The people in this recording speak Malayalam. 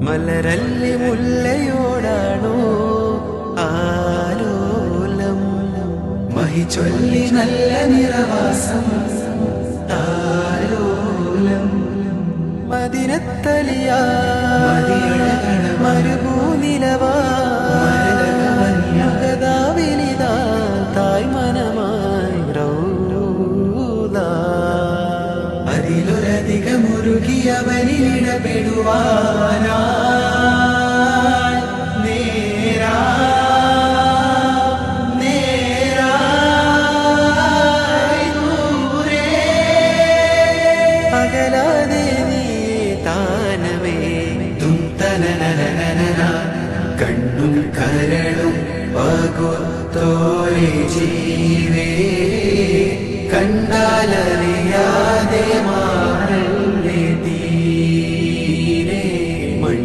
മലരല്ലി മുല്ലയോടാണോ ആലോലം? മഹി ചൊല്ലി നല്ല നിറവാസം താലോലം മദിനത്തലിയ മനമായി അതിലൊരധികം മുരുകിയവനിൽ രക്ഷപ്പെടുവാനാ കണ്ണും കരളും പകുത്തോരെ ജീവേ.